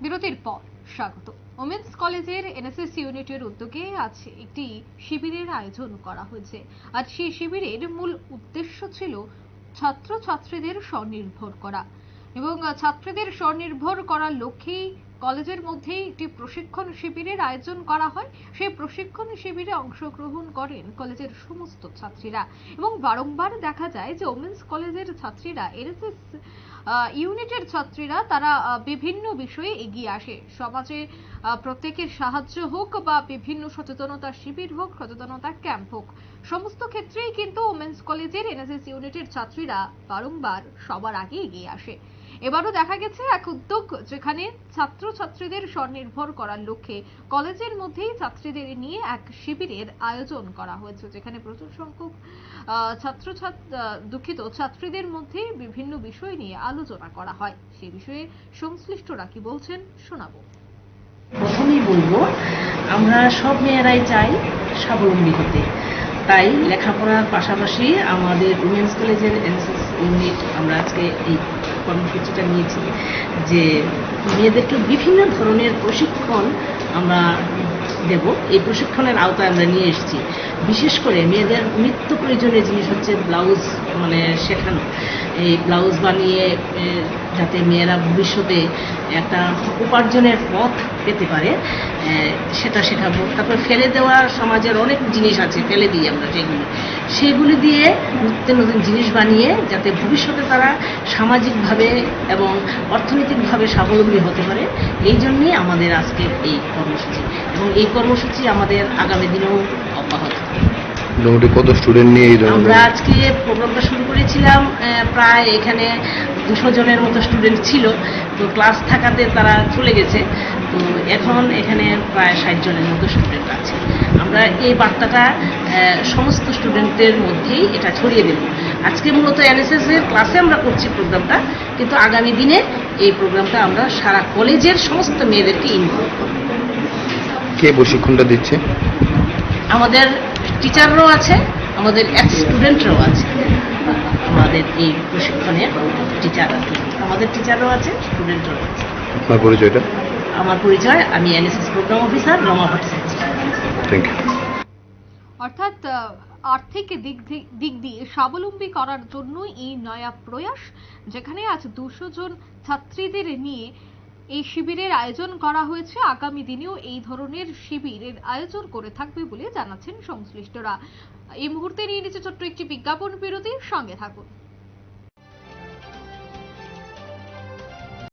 বিরতির পর স্বাগত। ওমেন্স কলেজের এনএসএস ইউনিটের উদ্যোগে আজ একটি শিবিরের আয়োজন করা হয়েছে। আজ সেই শিবিরের মূল উদ্দেশ্য ছিল ছাত্রছাত্রীদের স্বনির্ভর করা এবং ছাত্রীদের স্বনির্ভর করার লক্ষ্যেই কলেজের মধ্যেই একটি প্রশিক্ষণ শিবিরের আয়োজন করা হয়। সেই প্রশিক্ষণ শিবিরে অংশগ্রহণ করেন কলেজের সমস্ত ছাত্রীরা এবং বারংবার দেখা যায় যে ওমেন্স কলেজের ছাত্রীরা, এনএসএস ইউনিটের ছাত্রীরা তারা বিভিন্ন বিষয়ে এগিয়ে আসে। সমাজে প্রত্যেকের সাহায্য হোক বা বিভিন্ন সচেতনতা শিবির হোক, সচেতনতা ক্যাম্প হোক, সমস্ত ক্ষেত্রেই কিন্তু ওমেন্স কলেজের, এনএসএস ইউনিটের ছাত্রীরা বারংবার সবার আগে এগিয়ে আসে। এবারও দেখা গেছে এক উদ্যোগ যেখানে ছাত্রছাত্রীদের স্বনির্ভর করার লক্ষ্যে কলেজের মধ্যেই ছাত্রীদের নিয়ে এক শিবিরের আয়োজন করা হয়েছে যেখানে প্রচুর সংখ্যক আহ, দুঃখিত ছাত্রীদের মধ্যে বিভিন্ন বিষয় নিয়ে আলোচনা করা হয়। সেই বিষয়ে সংশ্লিষ্টরা কি বলছেন শোনাবো। প্রথমেই বলব আমরা সব মেয়েরাই চাই স্বাবলম্বী হতে। তাই লেখাপড়ার পাশাপাশি আমাদের উমেন্স কলেজের এনএসএস ইউনিট আমরা আজকে এই কর্মসূচিটা নিয়েছি যে মেয়েদেরকে বিভিন্ন ধরনের প্রশিক্ষণ আমরা দেব। এই প্রশিক্ষণের আওতায় আমরা নিয়ে এসেছি। বিশেষ করে মেয়েদের নিত্য প্রয়োজনীয় জিনিস হচ্ছে ব্লাউজ মানে শেখানো। এই ব্লাউজ বানিয়ে যাতে মেয়েরা ভবিষ্যতে একটা উপার্জনের পথ পেতে পারে সেটা শেখাবো। তারপর ফেলে দেওয়া সমাজের অনেক জিনিস আছে, ফেলে দিই আমরা সেগুলি সেগুলি দিয়ে নিত্য নতুন জিনিস বানিয়ে যাতে ভবিষ্যতে তারা সামাজিকভাবে এবং অর্থনৈতিকভাবে স্বাবলম্বী হতে পারে, এই জন্যই আমাদের আজকের এই কর্মসূচি। এবং এই কর্মসূচি আমাদের আগামী দিনেও অব্যাহত। মোটামুটি কত স্টুডেন্ট নিয়ে এই আমরা আজকে প্রোগ্রামটা শুরু করেছিলাম প্রায় এখানে দুশো জনের মতো স্টুডেন্ট ছিল তো ক্লাস থাকাতে তারা চলে গেছে। তো এখন এখানে প্রায় ষাট জনের মতো স্টুডেন্ট আছে। আমরা এই বার্তাটা সমস্ত স্টুডেন্টদের মধ্যেই এটা ছড়িয়ে দেব। আজকে মূলত এনএসএস এর ক্লাসে আমরা করছি প্রোগ্রামটা কিন্তু আগামী দিনে এই প্রোগ্রামটা আমরা সারা কলেজের সমস্ত মেয়েদেরকে ইনভলভ করব। কে প্রশিক্ষণটা দিচ্ছে? আমাদের টিচাররাও আছে আমাদের এক্স স্টুডেন্টরাও আছে। আমাদের এই প্রশিক্ষণের টিচার আমাদের টিচাররাও আছে স্টুডেন্টরাও আছে। আপনার পরিচয়টা? আমার পরিচয় আমি NSS program officer Rama Bhattacharya. Thank you অর্থাৎ আর্থিক দিক দিক দিয়ে স্বাবলম্বী করার জন্য এই নয়া প্রয়াস যেখানে আজ দুশো জন ছাত্রীদের নিয়ে এই শিবিরের আয়োজন করা হয়েছে। আগামী দিনেও এই ধরনের শিবিরের আয়োজন করে থাকবে বলে জানাচ্ছেন সংশ্লিষ্টরা। এই মুহূর্তে নিয়ে নিচ্ছে ছোট্ট একটি বিজ্ঞাপন বিরতির সঙ্গে থাকুন।